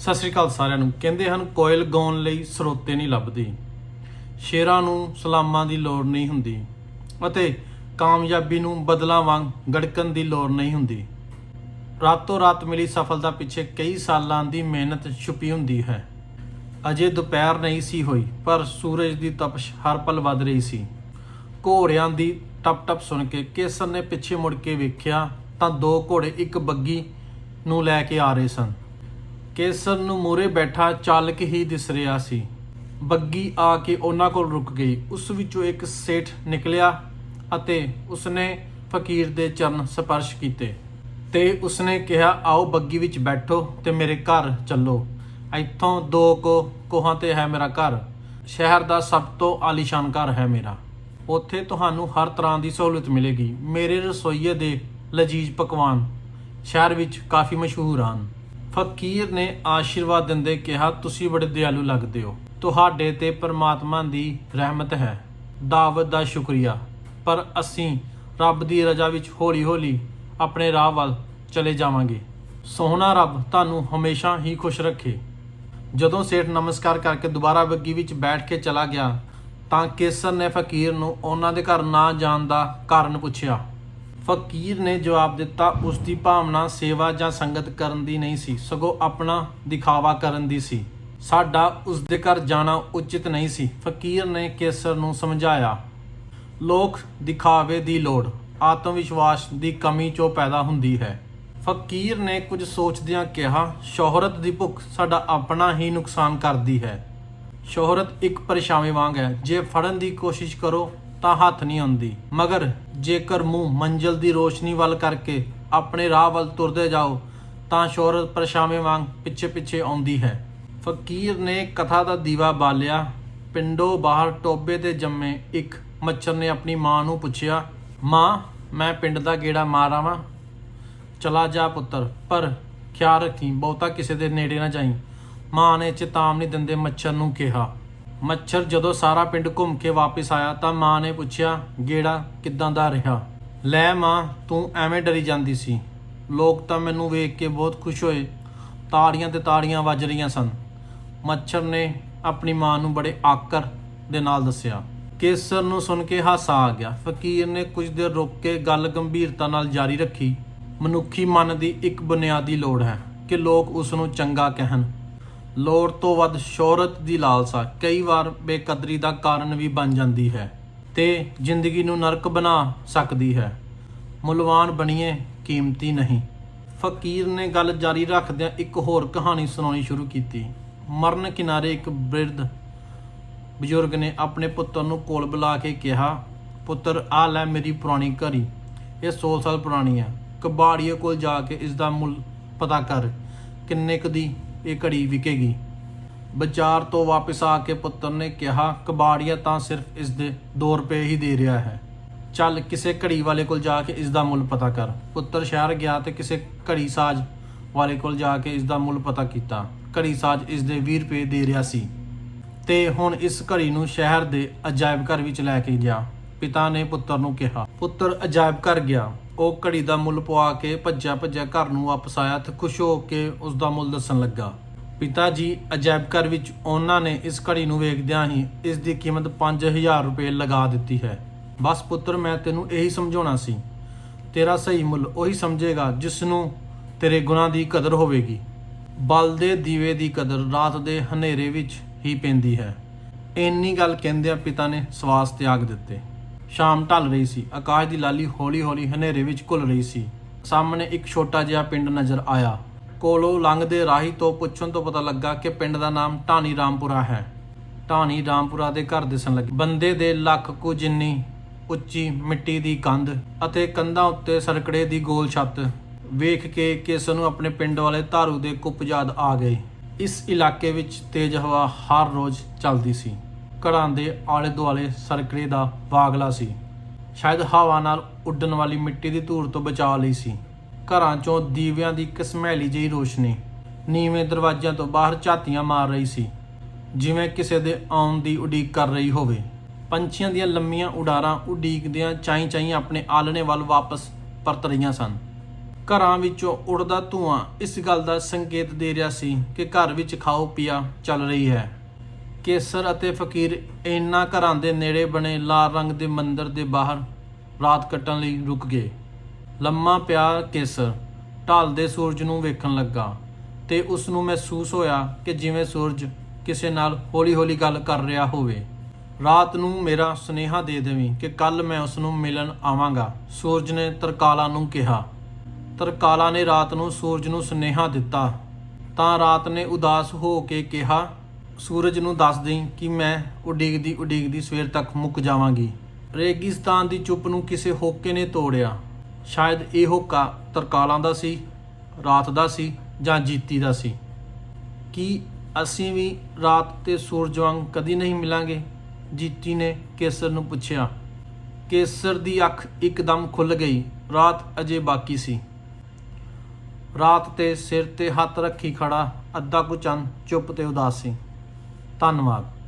ਸਤਿ ਸ੍ਰੀ ਅਕਾਲ ਸਾਰਿਆਂ ਨੂੰ। ਕਹਿੰਦੇ ਹਨ, ਕੋਇਲ ਗਾਉਣ ਲਈ ਸਰੋਤੇ ਨਹੀਂ ਲੱਭਦੀ। ਸ਼ੇਰਾਂ ਨੂੰ ਸਲਾਮਾਂ ਦੀ ਲੋੜ ਨਹੀਂ ਹੁੰਦੀ ਅਤੇ ਕਾਮਯਾਬੀ ਨੂੰ ਬਦਲਾਂ ਵਾਂਗ ਗੜਕਣ ਦੀ ਲੋੜ ਨਹੀਂ ਹੁੰਦੀ। ਰਾਤੋਂ ਰਾਤ ਮਿਲੀ ਸਫਲਤਾ ਪਿੱਛੇ ਕਈ ਸਾਲਾਂ ਦੀ ਮਿਹਨਤ ਛੁਪੀ ਹੁੰਦੀ ਹੈ। ਅਜੇ ਦੁਪਹਿਰ ਨਹੀਂ ਸੀ ਹੋਈ, ਪਰ ਸੂਰਜ ਦੀ ਤਪਸ਼ ਹਰ ਪਲ ਵੱਧ ਰਹੀ ਸੀ। ਘੋੜਿਆਂ ਦੀ ਟਪ ਟਪ ਸੁਣ ਕੇ ਕੇਸਰ ਨੇ ਪਿੱਛੇ ਮੁੜ ਕੇ ਵੇਖਿਆ ਤਾਂ ਦੋ ਘੋੜੇ ਇੱਕ ਬੱਗੀ ਨੂੰ ਲੈ ਕੇ ਆ ਰਹੇ ਸਨ। ਕੇਸਰ ਨੂੰ ਮੂਰੇ ਬੈਠਾ ਚਾਲਕ ਹੀ ਦਿਸ ਰਿਹਾ ਸੀ। ਬੱਗੀ ਆ ਕੇ ਉਹਨਾਂ ਕੋਲ ਰੁਕ ਗਈ। ਉਸ ਵਿੱਚੋਂ ਇੱਕ ਸੇਠ ਨਿਕਲਿਆ ਅਤੇ ਉਸਨੇ ਫਕੀਰ ਦੇ ਚਰਨ ਸਪਰਸ਼ ਕੀਤੇ ਤੇ ਉਸਨੇ ਕਿਹਾ, ਆਓ ਬੱਗੀ ਵਿੱਚ ਬੈਠੋ ਤੇ ਮੇਰੇ ਘਰ ਚੱਲੋ। ਇੱਥੋਂ ਦੋ ਕੋ ਕੋਹਾਂ ਤੇ ਹੈ ਮੇਰਾ ਘਰ। ਸ਼ਹਿਰ ਦਾ ਸਭ ਤੋਂ ਆਲੀਸ਼ਾਨ ਘਰ ਹੈ ਮੇਰਾ। ਉੱਥੇ ਤੁਹਾਨੂੰ ਹਰ ਤਰ੍ਹਾਂ ਦੀ ਸਹੂਲਤ ਮਿਲੇਗੀ। ਮੇਰੇ ਰਸੋਈਏ ਦੇ ਲਜੀਜ਼ ਪਕਵਾਨ ਸ਼ਹਿਰ ਵਿੱਚ ਕਾਫੀ ਮਸ਼ਹੂਰ ਹਨ। ਫਕੀਰ ਨੇ ਆਸ਼ੀਰਵਾਦ ਦਿੰਦੇ ਕਿਹਾ, ਤੁਸੀਂ ਬੜੇ ਦਿਆਲੂ ਲੱਗਦੇ ਹੋ। ਤੁਹਾਡੇ ਤੇ ਪਰਮਾਤਮਾ ਦੀ ਰਹਿਮਤ ਹੈ। ਦਾਵਤ ਦਾ ਸ਼ੁਕਰੀਆ। ਪਰ ਅਸੀਂ ਰੱਬ ਦੀ ਰਜ਼ਾ ਵਿੱਚ ਹੌਲੀ-ਹੌਲੀ ਆਪਣੇ ਰਾਹ ਵੱਲ ਚਲੇ ਜਾਵਾਂਗੇ। ਸੋਹਣਾ ਰੱਬ ਤੁਹਾਨੂੰ ਹਮੇਸ਼ਾ ਹੀ ਖੁਸ਼ ਰੱਖੇ। ਜਦੋਂ ਸੇਠ ਨਮਸਕਾਰ ਕਰਕੇ ਦੁਬਾਰਾ ਬੱਗੀ ਵਿੱਚ ਬੈਠ ਕੇ ਚਲਾ ਗਿਆ, ਤਾਂ ਕੇਸਰ ਨੇ ਫਕੀਰ ਨੂੰ ਉਹਨਾਂ ਦੇ ਘਰ ਨਾ ਜਾਣ ਦਾ ਕਾਰਨ ਪੁੱਛਿਆ। ਫਕੀਰ ਨੇ ਜਵਾਬ ਦਿੱਤਾ ਉਸ ਦੀ ਭਾਵਨਾ ਸੇਵਾ ਜਾਂ ਸੰਗਤ ਕਰਨ ਦੀ ਨਹੀਂ ਸੀ, ਸਗੋਂ ਆਪਣਾ ਦਿਖਾਵਾ ਕਰਨ ਦੀ ਸੀ। ਸਾਡਾ ਉਸ ਦੇ ਘਰ ਜਾਣਾ ਉਚਿਤ ਨਹੀਂ ਸੀ। ਫਕੀਰ ਨੇ ਕੇਸਰ ਨੂੰ ਸਮਝਾਇਆ, ਲੋਕ ਦਿਖਾਵੇ ਦੀ ਲੋੜ ਆਤਮ ਵਿਸ਼ਵਾਸ ਦੀ ਕਮੀ ਚੋਂ ਪੈਦਾ ਹੁੰਦੀ ਹੈ। ਫਕੀਰ ਨੇ ਕੁਝ ਸੋਚਦਿਆਂ ਕਿਹਾ, ਸ਼ੋਹਰਤ ਦੀ ਭੁੱਖ ਸਾਡਾ ਆਪਣਾ ਹੀ ਨੁਕਸਾਨ ਕਰਦੀ ਹੈ। ਸ਼ੋਹਰਤ ਇੱਕ ਪਰਛਾਵੇਂ ਵਾਂਗ ਹੈ। ਜੇ ਫੜਨ ਦੀ ਕੋਸ਼ਿਸ਼ ਕਰੋ ਤਾਂ ਹੱਥ ਨਹੀਂ ਆਉਂਦੀ। ਮਗਰ ਜੇਕਰ ਮੂੰਹ ਮੰਜ਼ਲ ਦੀ ਰੋਸ਼ਨੀ ਵੱਲ ਕਰਕੇ ਆਪਣੇ ਰਾਹ ਵੱਲ ਤੁਰਦੇ ਜਾਓ, ਤਾਂ ਸ਼ੋਹਰਤ ਪਰਛਾਵੇਂ ਵਾਂਗ ਪਿੱਛੇ ਪਿੱਛੇ ਆਉਂਦੀ ਹੈ। ਫਕੀਰ ਨੇ ਕਥਾ ਦਾ ਦੀਵਾ ਬਾਲਿਆ। ਪਿੰਡੋਂ ਬਾਹਰ ਟੋਬੇ ਤੇ ਜੰਮੇ ਇੱਕ ਮੱਛਰ ਨੇ ਆਪਣੀ ਮਾਂ ਨੂੰ ਪੁੱਛਿਆ, ਮਾਂ, ਮੈਂ ਪਿੰਡ ਦਾ ਗੇੜਾ ਮਾਰ ਆਵਾਂ? ਚਲਾ ਜਾ ਪੁੱਤਰ, ਪਰ ਖਿਆਲ ਰੱਖੀ, ਬਹੁਤਾ ਕਿਸੇ ਦੇ ਨੇੜੇ ਨਾ ਜਾਈਂ। ਮਾਂ ਨੇ ਚੇਤਾਵਨੀ ਦਿੰਦੇ ਮੱਛਰ ਨੂੰ ਕਿਹਾ। ਮੱਛਰ ਜਦੋਂ ਸਾਰਾ ਪਿੰਡ ਘੁੰਮ ਕੇ ਵਾਪਸ ਆਇਆ ਤਾਂ ਮਾਂ ਨੇ ਪੁੱਛਿਆ, ਗੇੜਾ ਕਿੱਦਾਂ ਦਾ ਰਿਹਾ? ਲੈ ਮਾਂ, ਤੂੰ ਐਵੇਂ ਡਰੀ ਜਾਂਦੀ ਸੀ। ਲੋਕ ਤਾਂ ਮੈਨੂੰ ਵੇਖ ਕੇ ਬਹੁਤ ਖੁਸ਼ ਹੋਏ। ਤਾੜੀਆਂ ਤੇ ਤਾੜੀਆਂ ਵੱਜ ਰਹੀਆਂ ਸਨ। ਮੱਛਰ ਨੇ ਆਪਣੀ ਮਾਂ ਨੂੰ ਬੜੇ ਆਕਰ ਦੇ ਨਾਲ ਦੱਸਿਆ। ਕੇਸਰ ਨੂੰ ਸੁਣ ਕੇ ਹਾਸਾ ਆ ਗਿਆ। ਫਕੀਰ ਨੇ ਕੁਝ ਦੇਰ ਰੁਕ ਕੇ ਗੱਲ ਗੰਭੀਰਤਾ ਨਾਲ ਜਾਰੀ ਰੱਖੀ। ਮਨੁੱਖੀ ਮਨ ਦੀ ਇੱਕ ਬੁਨਿਆਦੀ ਲੋੜ ਹੈ ਕਿ ਲੋਕ ਉਸ ਨੂੰ ਚੰਗਾ ਕਹਿਣ। ਲੋੜ ਤੋਂ ਵੱਧ ਸ਼ੋਹਰਤ ਦੀ ਲਾਲਸਾ ਕਈ ਵਾਰ ਬੇਕਦਰੀ ਦਾ ਕਾਰਨ ਵੀ ਬਣ ਜਾਂਦੀ ਹੈ ਤੇ ਜ਼ਿੰਦਗੀ ਨੂੰ ਨਰਕ ਬਣਾ ਸਕਦੀ ਹੈ। ਮੁਲਵਾਨ ਬਣੀਏ ਕੀਮਤੀ ਨਹੀਂ। ਫਕੀਰ ਨੇ ਗੱਲ ਜਾਰੀ ਰੱਖਦਿਆਂ ਇੱਕ ਹੋਰ ਕਹਾਣੀ ਸੁਣਾਉਣੀ ਸ਼ੁਰੂ ਕੀਤੀ। ਮਰਨ ਕਿਨਾਰੇ ਇੱਕ ਬਿਰਧ ਬਜ਼ੁਰਗ ਨੇ ਆਪਣੇ ਪੁੱਤਰ ਨੂੰ ਕੋਲ ਬੁਲਾ ਕੇ ਕਿਹਾ, ਪੁੱਤਰ, ਆ ਲੈ ਮੇਰੀ ਪੁਰਾਣੀ ਘੜੀ। ਇਹ 100 ਸਾਲ ਪੁਰਾਣੀ ਹੈ। ਕਬਾੜੀਏ ਕੋਲ ਜਾ ਕੇ ਇਸ ਦਾ ਮੁੱਲ ਪਤਾ ਕਰ। ਕਿੰਨੇ ਕੁ ਦੀ ਇਹ ਘੜੀ ਵਿਕੇਗੀ। ਬਾਜ਼ਾਰ ਤੋਂ ਵਾਪਸ ਆ ਕੇ ਪੁੱਤਰ ਨੇ ਕਿਹਾ, ਕਬਾੜੀਆ ਤਾਂ ਸਿਰਫ ਇਸ ਦੇ 2 ਰੁਪਏ ਹੀ ਦੇ ਰਿਹਾ ਹੈ। ਚੱਲ ਕਿਸੇ ਘੜੀ ਵਾਲੇ ਕੋਲ ਜਾ ਕੇ ਇਸ ਦਾ ਮੁੱਲ ਪਤਾ ਕਰ। ਪੁੱਤਰ ਸ਼ਹਿਰ ਗਿਆ ਤੇ ਕਿਸੇ ਘੜੀ ਸਾਜ਼ ਵਾਲੇ ਕੋਲ ਜਾ ਕੇ ਇਸ ਦਾ ਮੁੱਲ ਪਤਾ ਕੀਤਾ। ਘੜੀ ਸਾਜ਼ ਇਸ ਦੇ 20 ਰੁਪਏ ਦੇ ਰਿਹਾ ਸੀ। ਤੇ ਹੁਣ ਇਸ ਘੜੀ ਨੂੰ ਸ਼ਹਿਰ ਦੇ ਅਜਾਇਬ ਘਰ ਵਿੱਚ ਲੈ ਕੇ ਗਿਆ। ਪਿਤਾ ਨੇ ਪੁੱਤਰ ਨੂੰ ਕਿਹਾ, ਪੁੱਤਰ, ਅਜਾਇਬ ਘਰ ਗਿਆ। ਉਹ ਘੜੀ ਦਾ ਮੁੱਲ ਪਵਾ ਕੇ ਭੱਜਿਆ ਭੱਜਿਆ ਘਰ ਨੂੰ ਵਾਪਸ ਆਇਆ ਤੇ ਖੁਸ਼ ਹੋ ਕੇ ਉਸ ਦਾ ਮੁੱਲ ਦੱਸਣ ਲੱਗਾ। ਪਿਤਾ ਜੀ, ਅਜਾਇਬ ਘਰ ਵਿੱਚ ਉਹਨਾਂ ਨੇ ਇਸ ਘੜੀ ਨੂੰ ਵੇਖਦਿਆਂ ਹੀ ਇਸ ਦੀ ਕੀਮਤ 5000 ਰੁਪਏ ਲਗਾ ਦਿੱਤੀ ਹੈ। ਬਸ ਪੁੱਤਰ, ਮੈਂ ਤੈਨੂੰ ਇਹੀ ਸਮਝਾਉਣਾ ਸੀ। ਤੇਰਾ ਸਹੀ ਮੁੱਲ ਉਹੀ ਸਮਝੇਗਾ ਜਿਸ ਨੂੰ ਤੇਰੇ ਗੁਨਾਹ ਦੀ ਕਦਰ ਹੋਵੇਗੀ। ਬਲ ਦੇ ਦੀਵੇ ਦੀ ਕਦਰ ਰਾਤ ਦੇ ਹਨੇਰੇ ਵਿੱਚ ਹੀ ਪੈਂਦੀ ਹੈ। ਇੰਨੀ ਗੱਲ ਕਹਿੰਦਿਆਂ ਪਿਤਾ ਨੇ ਸਵਾਸ ਤਿਆਗ ਦਿੱਤੇ। ਸ਼ਾਮ ਢਲ ਰਹੀ ਸੀ। ਆਕਾਸ਼ ਦੀ ਲਾਲੀ ਹੌਲੀ-ਹੌਲੀ ਹਨੇਰੇ ਵਿੱਚ ਘੁਲ ਰਹੀ ਸੀ। ਸਾਹਮਣੇ ਇੱਕ ਛੋਟਾ ਜਿਹਾ ਪਿੰਡ ਨਜ਼ਰ ਆਇਆ। ਕੋਲੋਂ ਲੰਘਦੇ ਰਾਹੀ ਤੋਂ ਪੁੱਛਣ ਤੋਂ ਪਤਾ ਲੱਗਾ ਕਿ ਪਿੰਡ ਦਾ ਨਾਮ ਢਾਣੀ ਰਾਮਪੁਰਾ ਹੈ। ਢਾਣੀ ਰਾਮਪੁਰਾ ਦੇ ਘਰ ਦਿਸਣ ਲੱਗੇ। ਬੰਦੇ ਦੇ ਲੱਕ ਕੁ ਜਿੰਨੀ ਉੱਚੀ, ਮਿੱਟੀ ਦੀ ਕੰਧ ਅਤੇ ਕੰਧਾਂ ਉੱਤੇ ਸਰਕੜੇ ਦੀ ਗੋਲ ਛੱਤ। ਵੇਖ ਕੇ ਕਿਸ ਨੂੰ ਆਪਣੇ ਪਿੰਡ ਵਾਲੇ ਧਾਰੂ ਦੇ ਕੁੱਪ ਯਾਦ ਆ ਗਏ। ਇਸ ਇਲਾਕੇ ਵਿੱਚ ਤੇਜ਼ ਹਵਾ ਹਰ ਰੋਜ਼ ਚੱਲਦੀ ਸੀ। ਘਰਾਂ ਦੇ ਆਲੇ ਦੁਆਲੇ ਸਰਕਰੇ ਦਾ ਬਾਗਲਾ ਸੀ। ਸ਼ਾਇਦ ਹਵਾ ਨਾਲ ਉੱਡਣ ਵਾਲੀ ਮਿੱਟੀ ਦੀ ਧੂੜ ਤੋਂ ਬਚਾ ਲਈ ਸੀ। ਘਰਾਂ ਚੋਂ ਦੀਵਿਆਂ ਦੀ ਕਿਸਮੈਲੀ ਜਿਹੀ ਰੋਸ਼ਨੀ, ਨੀਵੇਂ ਦਰਵਾਜ਼ਿਆਂ ਤੋਂ ਬਾਹਰ ਝਾਤੀਆਂ ਮਾਰ ਰਹੀ ਸੀ, ਜਿਵੇਂ ਕਿਸੇ ਦੇ ਆਉਣ ਦੀ ਉਡੀਕ ਕਰ ਰਹੀ ਹੋਵੇ। ਪੰਛੀਆਂ ਦੀਆਂ ਲੰਮੀਆਂ ਉਡਾਰਾਂ ਉਡੀਕਦਿਆਂ ਚਾਈ ਚਾਈ ਆਪਣੇ ਆਲਣੇ ਵੱਲ ਵਾਪਸ ਪਰਤ ਰਹੀਆਂ ਸਨ। ਘਰਾਂ ਵਿੱਚੋਂ ਉੜਦਾ ਧੂਆਂ ਇਸ ਗੱਲ ਦਾ ਸੰਕੇਤ ਦੇ ਰਿਹਾ ਸੀ ਕਿ ਘਰ ਵਿੱਚ ਖਾਓ ਪੀਆ ਚੱਲ ਰਹੀ ਹੈ। ਕੇਸਰ ਅਤੇ ਫਕੀਰ ਇਹਨਾਂ ਘਰਾਂ ਦੇ ਨੇੜੇ ਬਣੇ ਲਾਲ ਰੰਗ ਦੇ ਮੰਦਿਰ ਦੇ ਬਾਹਰ ਰਾਤ ਕੱਟਣ ਲਈ ਰੁਕ ਗਏ। ਲੰਮਾ ਪਿਆ ਕੇਸਰ। ਢਲਦੇ ਸੂਰਜ ਨੂੰ ਵੇਖਣ ਲੱਗਾ ਤੇ ਉਸ ਨੂੰ ਮਹਿਸੂਸ ਹੋਇਆ ਕਿ ਜਿਵੇਂ ਸੂਰਜ ਕਿਸੇ ਨਾਲ ਹੌਲੀ-ਹੌਲੀ ਗੱਲ ਕਰ ਰਿਹਾ ਹੋਵੇ। ਰਾਤ ਨੂੰ ਮੇਰਾ ਸੁਨੇਹਾ ਦੇ ਦੇਵੀਂ ਕਿ ਕੱਲ ਮੈਂ ਉਸ ਨੂੰ ਮਿਲਣ ਆਵਾਂਗਾ, ਸੂਰਜ ਨੇ ਤਰਕਾਲਾ ਨੂੰ ਕਿਹਾ। ਤਰਕਾਲਾ ਨੇ ਰਾਤ ਨੂੰ ਸੂਰਜ ਨੂੰ ਸੁਨੇਹਾ ਦਿੱਤਾ। ਤਾਂ ਰਾਤ ਨੇ ਉਦਾਸ ਹੋ ਕੇ ਕਿਹਾ ਸੂਰਜ ਨੂੰ ਦੱਸ ਦੇਈਂ ਕਿ ਮੈਂ ਉਡੀਕਦੀ ਉਡੀਕਦੀ ਸਵੇਰ ਤੱਕ ਮੁੱਕ ਜਾਵਾਂਗੀ। ਰੇਗਿਸਤਾਨ ਦੀ ਚੁੱਪ ਨੂੰ ਕਿਸੇ ਹੋਕੇ ਨੇ ਤੋੜਿਆ। ਸ਼ਾਇਦ ਇਹ ਹੋਕਾ ਤਰਕਾਲਾਂ ਦਾ ਸੀ, ਰਾਤ ਦਾ ਸੀ ਜਾਂ ਜੀਤੀ ਦਾ ਸੀ। ਕੀ ਅਸੀਂ ਵੀ ਰਾਤ ਤੇ ਸੂਰਜ ਵਾਂਗ ਕਦੀ ਨਹੀਂ ਮਿਲਾਂਗੇ? ਜੀਤੀ ਨੇ ਕੇਸਰ ਨੂੰ ਪੁੱਛਿਆ। ਕੇਸਰ ਦੀ ਅੱਖ ਇੱਕਦਮ ਖੁੱਲ ਗਈ। ਰਾਤ ਅਜੇ ਬਾਕੀ ਸੀ। ਰਾਤ ਤੇ ਸਿਰ ਤੇ ਹੱਥ ਰੱਖੀ ਖੜਾ ਅੱਧਾ ਕੁ ਚੰਨ ਚੁੱਪ ਤੇ ਉਦਾਸ ਸੀ। ਧੰਨਵਾਦ।